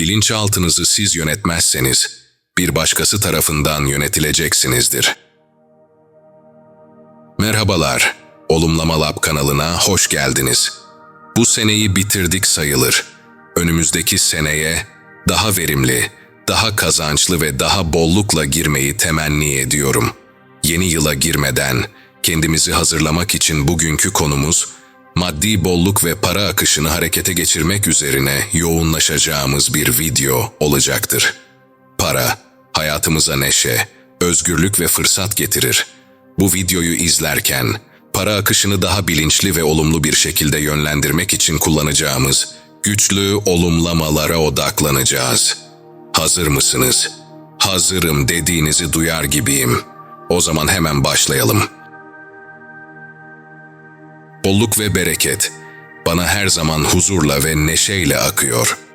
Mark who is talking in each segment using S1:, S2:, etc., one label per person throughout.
S1: Bilinçaltınızı siz yönetmezseniz bir başkası tarafından yönetileceksinizdir. Merhabalar, Olumlama Lab kanalına hoş geldiniz. Bu seneyi bitirdik sayılır. Önümüzdeki seneye daha verimli, daha kazançlı ve daha bollukla girmeyi temenni ediyorum. Yeni yıla girmeden kendimizi hazırlamak için bugünkü konumuz maddi bolluk ve para akışını harekete geçirmek üzerine yoğunlaşacağımız bir video olacaktır. Para, hayatımıza neşe, özgürlük ve fırsat getirir. Bu videoyu izlerken, para akışını daha bilinçli ve olumlu bir şekilde yönlendirmek için kullanacağımız güçlü olumlamalara odaklanacağız. Hazır mısınız? Hazırım dediğinizi duyar gibiyim. O zaman hemen başlayalım. Bolluk ve bereket bana her zaman huzurla ve neşeyle akıyor.''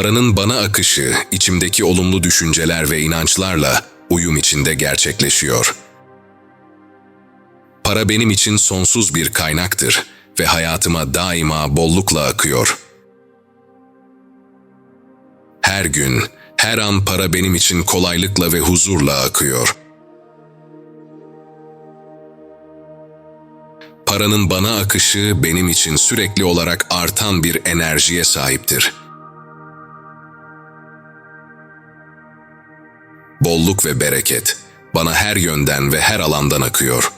S1: Paranın bana akışı, içimdeki olumlu düşünceler ve inançlarla uyum içinde gerçekleşiyor. Para benim için sonsuz bir kaynaktır ve hayatıma daima bollukla akıyor. Her gün, her an para benim için kolaylıkla ve huzurla akıyor. Paranın bana akışı benim için sürekli olarak artan bir enerjiye sahiptir.'' bolluk ve bereket bana her yönden ve her alandan akıyor.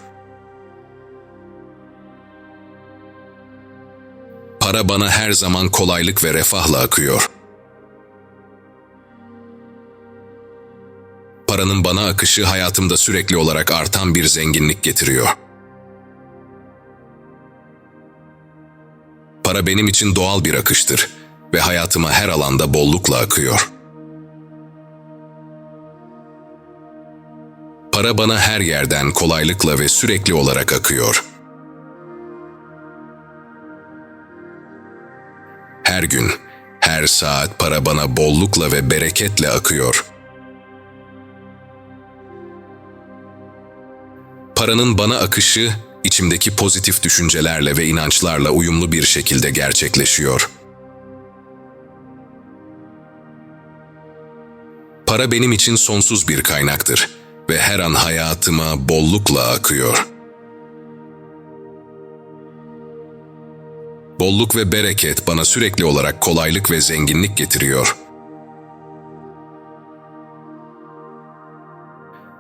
S1: Para bana her zaman kolaylık ve refahla akıyor. Paranın bana akışı hayatımda sürekli olarak artan bir zenginlik getiriyor. Para benim için doğal bir akıştır ve hayatıma her alanda bollukla akıyor.'' Para bana her yerden kolaylıkla ve sürekli olarak akıyor. Her gün, her saat para bana bollukla ve bereketle akıyor. Paranın bana akışı, içimdeki pozitif düşüncelerle ve inançlarla uyumlu bir şekilde gerçekleşiyor. Para benim için sonsuz bir kaynaktır ve her an hayatıma bollukla akıyor. Bolluk ve bereket bana sürekli olarak kolaylık ve zenginlik getiriyor.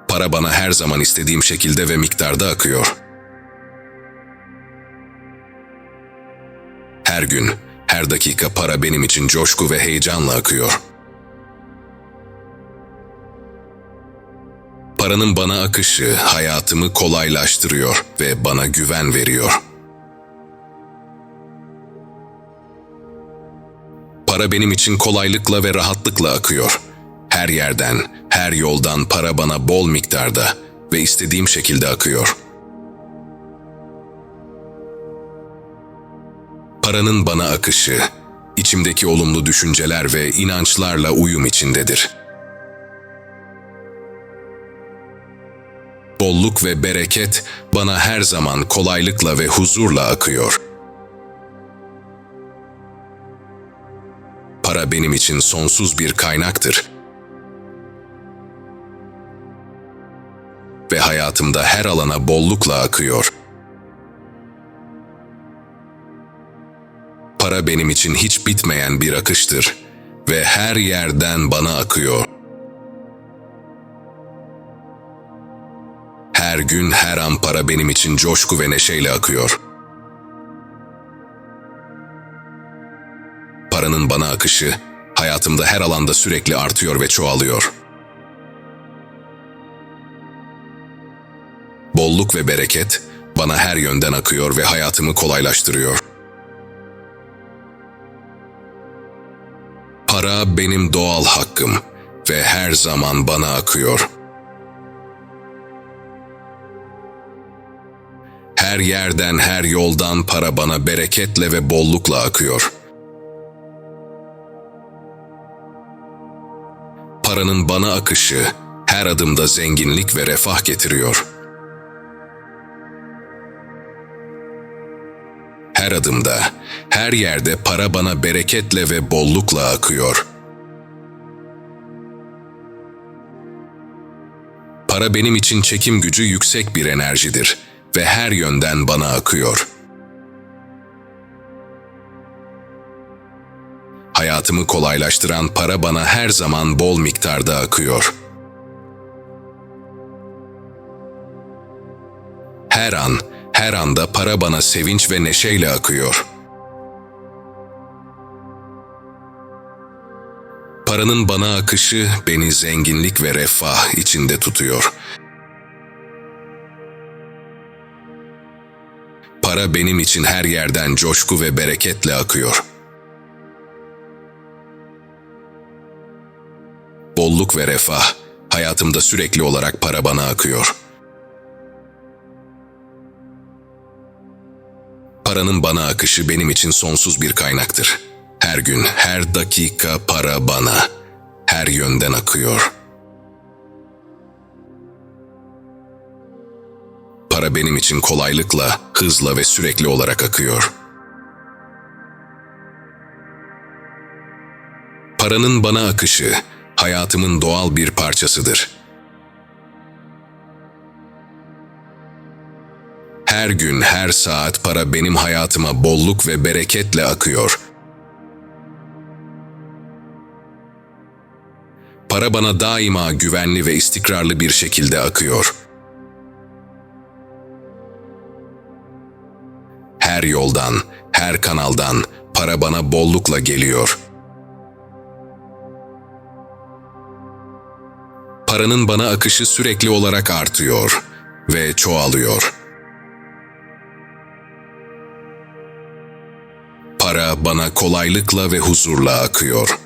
S1: Para bana her zaman istediğim şekilde ve miktarda akıyor. Her gün, her dakika para benim için coşku ve heyecanla akıyor.'' Paranın bana akışı hayatımı kolaylaştırıyor ve bana güven veriyor. Para benim için kolaylıkla ve rahatlıkla akıyor. Her yerden, her yoldan para bana bol miktarda ve istediğim şekilde akıyor. Paranın bana akışı, içimdeki olumlu düşünceler ve inançlarla uyum içindedir.'' bolluk ve bereket bana her zaman kolaylıkla ve huzurla akıyor. Para benim için sonsuz bir kaynaktır. Ve hayatımda her alana bollukla akıyor. Para benim için hiç bitmeyen bir akıştır ve her yerden bana akıyor. Her gün, her an para benim için coşku ve neşeyle akıyor. Paranın bana akışı, hayatımda her alanda sürekli artıyor ve çoğalıyor. Bolluk ve bereket bana her yönden akıyor ve hayatımı kolaylaştırıyor. Para benim doğal hakkım ve her zaman bana akıyor.'' Her yerden, her yoldan para bana bereketle ve bollukla akıyor. Paranın bana akışı her adımda zenginlik ve refah getiriyor. Her adımda, her yerde para bana bereketle ve bollukla akıyor. Para benim için çekim gücü yüksek bir enerjidir ve her yönden bana akıyor. Hayatımı kolaylaştıran para bana her zaman bol miktarda akıyor. Her an, her anda para bana sevinç ve neşeyle akıyor. Paranın bana akışı beni zenginlik ve refah içinde tutuyor. Para benim için her yerden coşku ve bereketle akıyor. Bolluk ve refah hayatımda sürekli olarak para bana akıyor. Paranın bana akışı benim için sonsuz bir kaynaktır. Her gün, her dakika para bana, her yönden akıyor. Para benim için kolaylıkla, hızla ve sürekli olarak akıyor. Paranın bana akışı, hayatımın doğal bir parçasıdır. Her gün, her saat para benim hayatıma bolluk ve bereketle akıyor. Para bana daima güvenli ve istikrarlı bir şekilde akıyor. Her yoldan, her kanaldan para bana bollukla geliyor. Paranın bana akışı sürekli olarak artıyor ve çoğalıyor. Para bana kolaylıkla ve huzurla akıyor.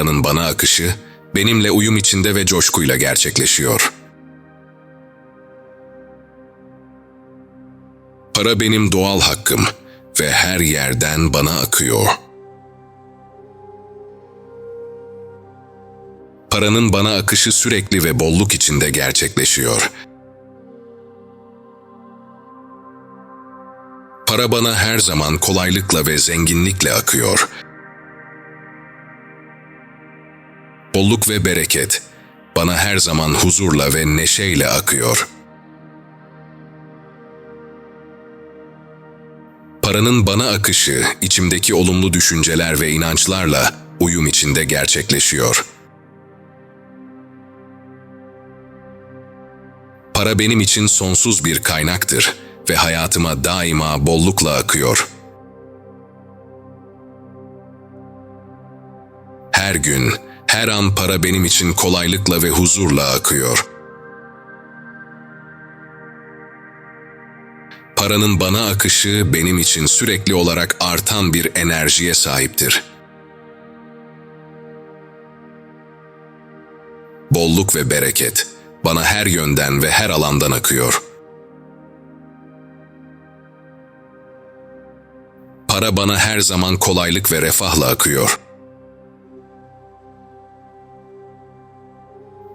S1: Paranın bana akışı benimle uyum içinde ve coşkuyla gerçekleşiyor. Para benim doğal hakkım ve her yerden bana akıyor. Paranın bana akışı sürekli ve bolluk içinde gerçekleşiyor. Para bana her zaman kolaylıkla ve zenginlikle akıyor. Bolluk ve bereket bana her zaman huzurla ve neşeyle akıyor. Paranın bana akışı içimdeki olumlu düşünceler ve inançlarla uyum içinde gerçekleşiyor. Para benim için sonsuz bir kaynaktır ve hayatıma daima bollukla akıyor. Her gün, her an para benim için kolaylıkla ve huzurla akıyor. Paranın bana akışı benim için sürekli olarak artan bir enerjiye sahiptir. Bolluk ve bereket bana her yönden ve her alandan akıyor. Para bana her zaman kolaylık ve refahla akıyor.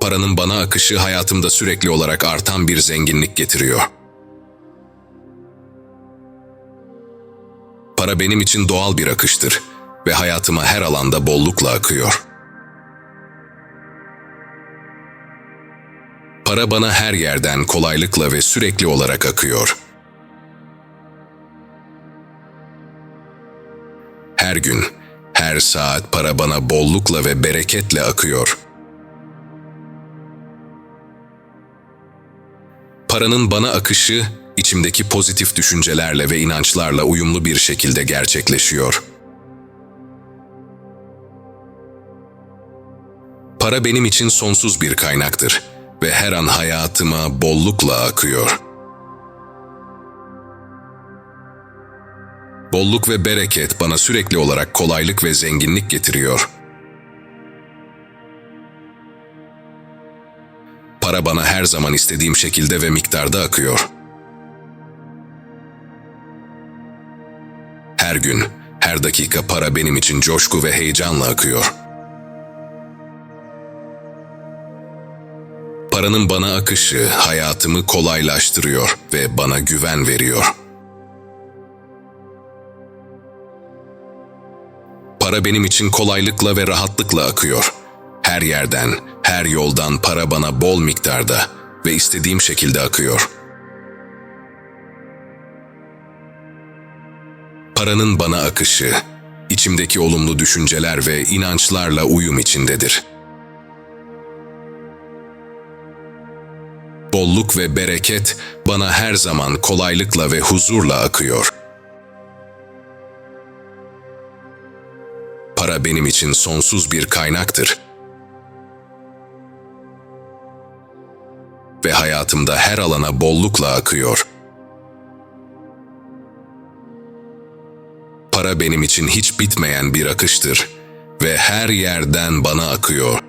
S1: Paranın bana akışı hayatımda sürekli olarak artan bir zenginlik getiriyor. Para benim için doğal bir akıştır ve hayatıma her alanda bollukla akıyor. Para bana her yerden kolaylıkla ve sürekli olarak akıyor. Her gün, her saat para bana bollukla ve bereketle akıyor. Paranın bana akışı içimdeki pozitif düşüncelerle ve inançlarla uyumlu bir şekilde gerçekleşiyor. Para benim için sonsuz bir kaynaktır ve her an hayatıma bollukla akıyor. Bolluk ve bereket bana sürekli olarak kolaylık ve zenginlik getiriyor. Para bana her zaman istediğim şekilde ve miktarda akıyor. Her gün, her dakika para benim için coşku ve heyecanla akıyor. Paranın bana akışı hayatımı kolaylaştırıyor ve bana güven veriyor. Para benim için kolaylıkla ve rahatlıkla akıyor. Her yerden, her yoldan para bana bol miktarda ve istediğim şekilde akıyor. Paranın bana akışı, içimdeki olumlu düşünceler ve inançlarla uyum içindedir. Bolluk ve bereket bana her zaman kolaylıkla ve huzurla akıyor. Para benim için sonsuz bir kaynaktır. Hayatımda her alana bollukla akıyor. Para benim için hiç bitmeyen bir akıştır ve her yerden bana akıyor.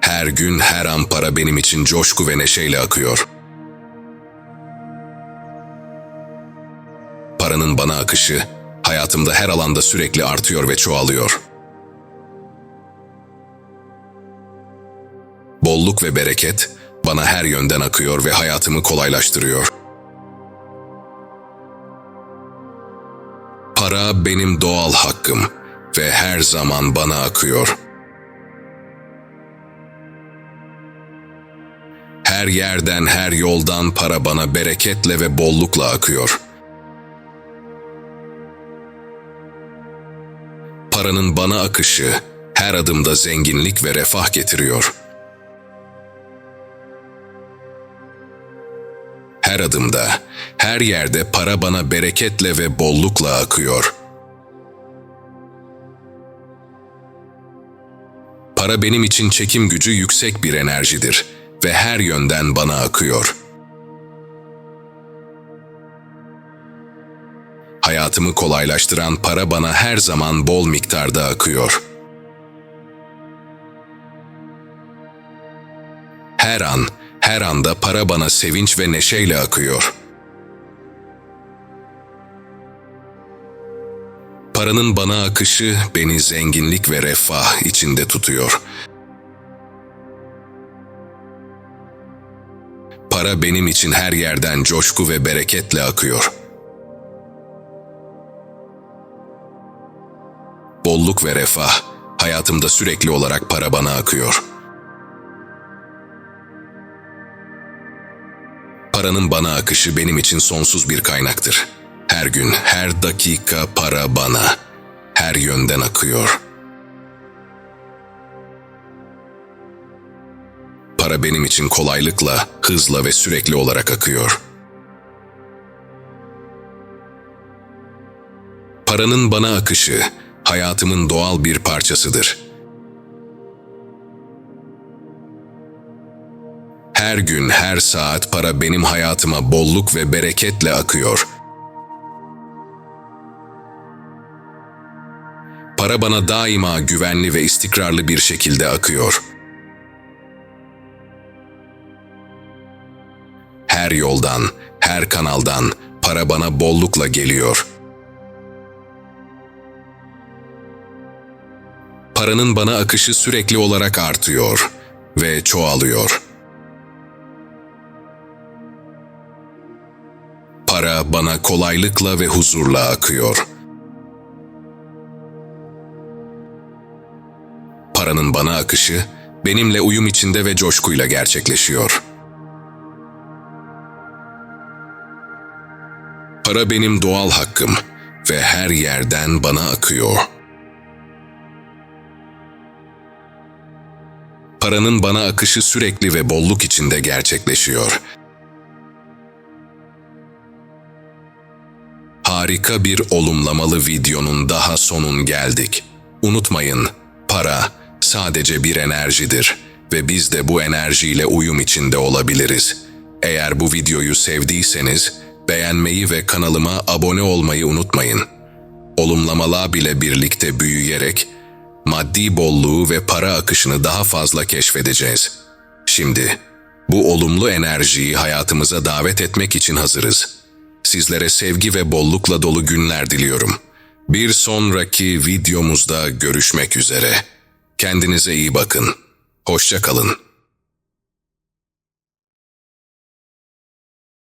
S1: Her gün her an para benim için coşku ve neşeyle akıyor. Paranın bana akışı hayatımda her alanda sürekli artıyor ve çoğalıyor. Bolluk ve bereket bana her yönden akıyor ve hayatımı kolaylaştırıyor. Para benim doğal hakkım ve her zaman bana akıyor. Her yerden, her yoldan para bana bereketle ve bollukla akıyor. Paranın bana akışı her adımda zenginlik ve refah getiriyor. Her adımda, her yerde para bana bereketle ve bollukla akıyor. Para benim için çekim gücü yüksek bir enerjidir ve her yönden bana akıyor. Hayatımı kolaylaştıran para bana her zaman bol miktarda akıyor. Her an, her anda para bana sevinç ve neşeyle akıyor. Paranın bana akışı beni zenginlik ve refah içinde tutuyor. Para benim için her yerden coşku ve bereketle akıyor. Bolluk ve refah hayatımda sürekli olarak para bana akıyor. Paranın bana akışı benim için sonsuz bir kaynaktır. Her gün, her dakika para bana, her yönden akıyor. Para benim için kolaylıkla, hızla ve sürekli olarak akıyor. Paranın bana akışı, hayatımın doğal bir parçasıdır. Her gün, her saat para benim hayatıma bolluk ve bereketle akıyor. Para bana daima güvenli ve istikrarlı bir şekilde akıyor. Her yoldan, her kanaldan para bana bollukla geliyor. Paranın bana akışı sürekli olarak artıyor ve çoğalıyor. Kolaylıkla ve huzurla akıyor. Paranın bana akışı benimle uyum içinde ve coşkuyla gerçekleşiyor. Para benim doğal hakkım ve her yerden bana akıyor. Paranın bana akışı sürekli ve bolluk içinde gerçekleşiyor. Harika bir olumlamalı videonun daha sonun geldik. Unutmayın, para sadece bir enerjidir ve biz de bu enerjiyle uyum içinde olabiliriz. Eğer bu videoyu sevdiyseniz beğenmeyi ve kanalıma abone olmayı unutmayın. Olumlamalar bile birlikte büyüyerek maddi bolluğu ve para akışını daha fazla keşfedeceğiz. Şimdi bu olumlu enerjiyi hayatımıza davet etmek için hazırız. Sizlere sevgi ve bollukla dolu günler diliyorum. Bir sonraki videomuzda görüşmek üzere. Kendinize iyi bakın. Hoşça kalın.